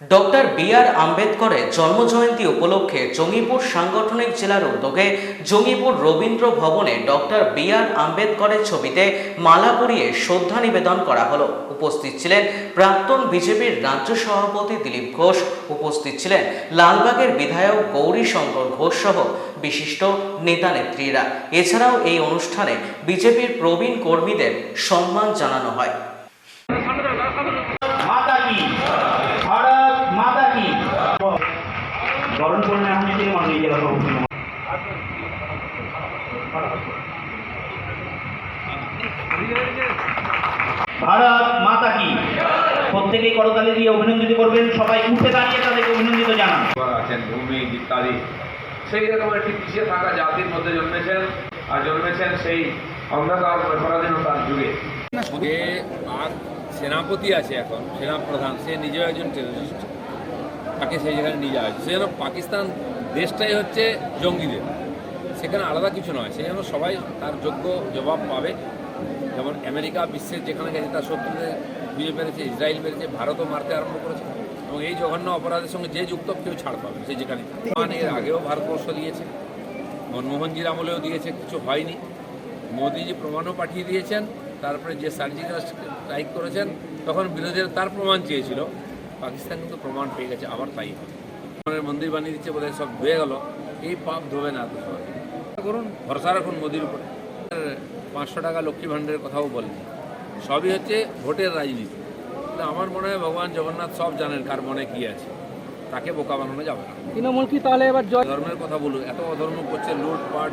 Doctor B R আম্বেদকরের জন্মজয়ন্তী উপলক্ষে জঙ্গিপুর সাংগঠনিক জেলার উদ্যোগে জঙ্গিপুর রবীন্দ্র ভবনে ডক্টর বি আর আম্বেদকরের ছবিতে মালা পরিয়ে শ্রদ্ধা নিবেদন করা হলো। উপস্থিত ছিলেন প্রাক্তন বিজেপির রাজ্য সভাপতি দিলীপ ঘোষ। উপস্থিত ছিলেন লালবাগের বিধায়ক গৌরী শঙ্কর ঘোষ সহ বিশিষ্ট নেতা নেত্রীরা। এছাড়াও এই অনুষ্ঠানে বিজেপির প্রবীণ কর্মীদের সম্মান জানানো হয়। গরম আমি থেকে মানুষ জেলা সভাপতি ভারত মাতা কি? প্রত্যেকেই করতালি দিয়ে অভিনন্দিত করবেন। সবাই উঠে দাঁড়িয়ে তাদেরকে অভিনন্দিত জানান। আছেন ভূমি ইত্যাদি সেই রকম একটি পিছিয়ে থাকা জাতির মধ্যে জন্মেছেন আর জন্মেছেন সেই অন্ধকার পরাধীনতার যুগে। যে আর সেনাপতি আছে এখন সেনাপ্রধান। সে নিজেও একজন টেররিস্ট তাকে সেই জায়গায় নিয়ে যাওয়া হয়েছে। সেজন্য পাকিস্তান দেশটাই হচ্ছে জঙ্গিদের। সেখানে আলাদা কিছু নয়। সেই জন্য সবাই তার যোগ্য জবাব পাবে। যেমন আমেরিকা বিশ্বের যেখানে গেছে, তার শত্রুদের খুঁজে পেরেছে, ইসরায়েল পেরেছে, ভারতও মারতে আরম্ভ করেছে। এবং এই জঘন্য অপরাধের সঙ্গে যে যুক্ত, কেউ ছাড় পাবে সে যেখানে মানে এর আগেও ভারতবর্ষ দিয়েছে। মনমোহনজির আমলেও দিয়েছে, কিছু হয়নি। মোদিজি প্রমাণও পাঠিয়ে দিয়েছেন। তারপরে যে সার্জিক্যাল স্ট্রাইক করেছেন, তখন বিরোধীরা তার প্রমাণ চেয়েছিল। পাকিস্তান কিন্তু প্রমাণ পেয়ে গেছে আবার তাই হবে। মন্দির বানিয়ে দিচ্ছে বোধহয় সব ধুয়ে গেল এই পাপ ধোবে না করুন ভরসা রাখুন মোদির উপরে। পাঁচশো টাকা লক্ষ্মী ভাণ্ডারের কথাও বলেন। সবই হচ্ছে ভোটের রাজনীতি। আমার মনে হয় ভগবান জগন্নাথ সব জানেন কার মনে কি আছে। তাকে বোকা বানানো যাবে না। তৃণমূল কি তাহলে এবার জয় ধর্মের কথা বলুন এত অধর্ম করছে লুটপাট